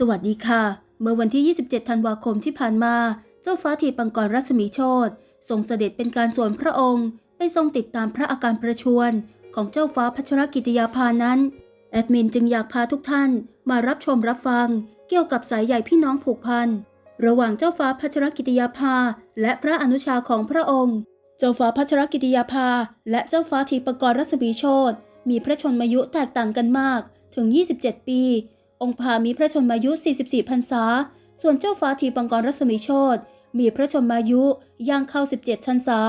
สวัสดีค่ะ เมื่อวันที่ 27 ธันวาคมที่ผ่านมา เจ้าฟ้าทีปังกรรัศมีโชตทรงเสด็จเป็นการส่วนพระองค์ ไปทรงติดตามพระอาการประชวรของเจ้าฟ้าพัชรกิติยาภานั้น แอดมินจึงอยากพาทุกท่านมารับชมรับฟัง เกี่ยวกับสายใหญ่พี่น้องผูกพัน ระหว่างเจ้าฟ้าพัชรกิติยาภา และพระอนุชาของพระองค์ เจ้าฟ้าพัชรกิติยาภา และเจ้าฟ้าทีปกรรัศมีโชตมีพระชนมายุแตกต่างกันมากถึง 27 ปี องค์พามีพระชนมายุ 44 พรรษา ส่วนเจ้าฟ้าทีปังกรรัศมีโชตมีพระชนมายุย่างเข้า 17 พรรษา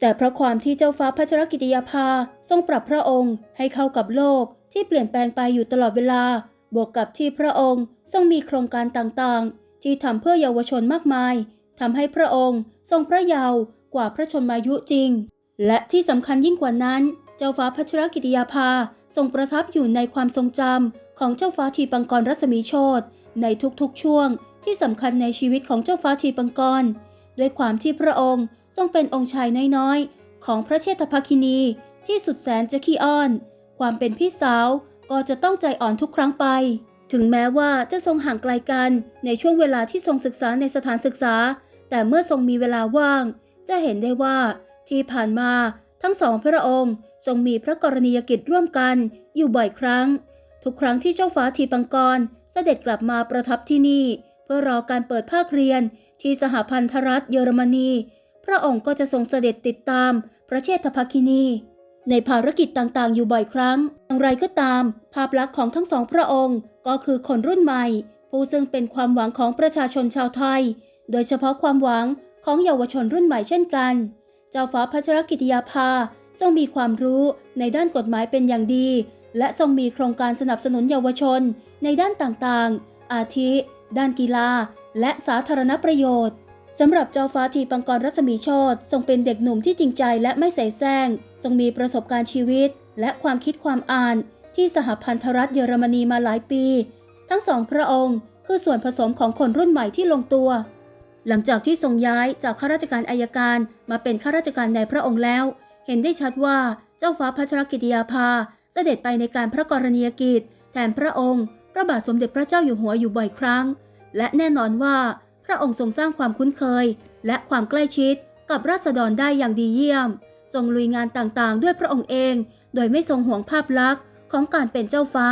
แต่เพราะความที่เจ้าฟ้าพัชรกิติยาภาทรงปรับพระองค์ให้เข้ากับโลกที่เปลี่ยนแปลงไปอยู่ตลอดเวลา บวกกับที่พระองค์ทรงมีโครงการต่างๆ ที่ทำเพื่อเยาวชนมากมายทำให้พระองค์ทรงพระเยาว์กว่าพระชนมายุจริง และที่สำคัญยิ่งกว่านั้น เจ้าฟ้าพัชรกิติยาภาทรงประทับอยู่ในความทรงจำ ของเจ้าฟ้าทีปังกรรัศมีโชตในทุกๆช่วงที่สำคัญในชีวิตของเจ้าฟ้าทีปังกร ด้วยความที่พระองค์ทรงเป็นองค์ชายน้อยๆ ของพระเชษฐภคินีที่สุดแสนจะขี้อ้อน ความเป็นพี่สาวก็จะต้องใจอ่อนทุกครั้งไป ถึงแม้ว่าจะทรงห่างไกลกันในช่วงเวลาที่ทรงศึกษาในสถานศึกษา แต่เมื่อทรงมีเวลาว่าง จะเห็นได้ว่าที่ผ่านมาทั้งสองพระองค์ทรงมีพระกรณียกิจร่วมกันอยู่บ่อยครั้ง ทุกครั้งที่เจ้าฟ้าทีปังกรเสด็จกลับมาประทับที่นี่ เพื่อรอการเปิดภาคเรียนที่สหพันธรัฐเยอรมนี พระองค์ก็จะทรงเสด็จติดตามพระเชษฐภคินีในภารกิจต่างๆ อยู่บ่อยครั้ง อย่างไรก็ตาม ภาพลักษณ์ของทั้งสองพระองค์ก็คือคนรุ่นใหม่ ผู้ซึ่งเป็นความหวังของประชาชนชาวไทย โดยเฉพาะความหวังของเยาวชนรุ่นใหม่เช่นกัน เจ้าฟ้าพัชรกิติยาภาทรงมีความรู้ในด้านกฎหมายเป็นอย่างดี และทรงมีโครงการสนับสนุนเยาวชนในด้านต่างๆ อาทิ ด้านกีฬา และสาธารณประโยชน์สำหรับเจ้าฟ้าทีปังกรรัศมีโชตทรงเป็นเด็กหนุ่มที่จริงใจและไม่ใส่แซงทรงมีประสบการณ์ชีวิต และความคิดความอ่านที่สหพันธรัฐเยอรมนีมาหลายปี ทั้งสองพระองค์ คือส่วนผสมของคนรุ่นใหม่ที่ลงตัว หลังจากที่ทรงย้ายจากข้าราชการอายการมาเป็นข้าราชการในพระองค์แล้ว เห็นได้ชัดว่าเจ้าฟ้าพัชรกิติยาภา เสด็จไปในการพระกรณียกิจ แทนพระองค์ พระบาทสมเด็จพระเจ้าอยู่หัวอยู่บ่อยครั้ง และแน่นอนว่าพระองค์ทรงสร้างความคุ้นเคย และความใกล้ชิดกับราษฎรได้อย่างดีเยี่ยม ทรงลุยงานต่างๆ ด้วยพระองค์เอง โดยไม่ทรงห่วงภาพลักษณ์ของการเป็นเจ้าฟ้า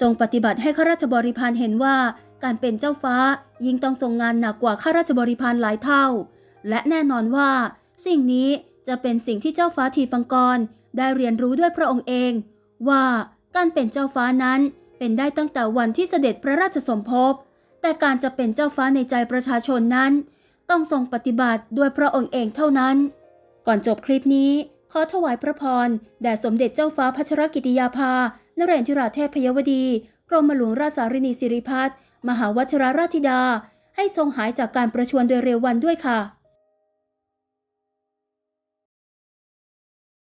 ทรงปฏิบัติให้ข้าราชบริพารเห็นว่า การเป็นเจ้าฟ้ายิ่งต้องทรงงานหนักกว่าข้าราชบริพารหลายเท่า และแน่นอนว่า สิ่งนี้จะเป็นสิ่งที่เจ้าฟ้าทีปังกรได้เรียนรู้ด้วยพระองค์เอง ว่าการเป็นเจ้าฟ้านั้นเป็นได้ตั้งแต่วันที่เสด็จพระราชสมภพ แต่การจะเป็นเจ้าฟ้าในใจประชาชนนั้น ต้องทรงปฏิบัติด้วยพระองค์เองเท่านั้น ก่อนจบคลิปนี้ ขอถวายพระพรแด่สมเด็จเจ้าฟ้าพัชรกิติยาภานเรนทิราเทพยวดีกรมหลวงราชสารินีสิริพัฒน์มหาวชรราชธิดา ให้ทรงหายจากการประชวรโดยเร็ววันด้วยค่ะ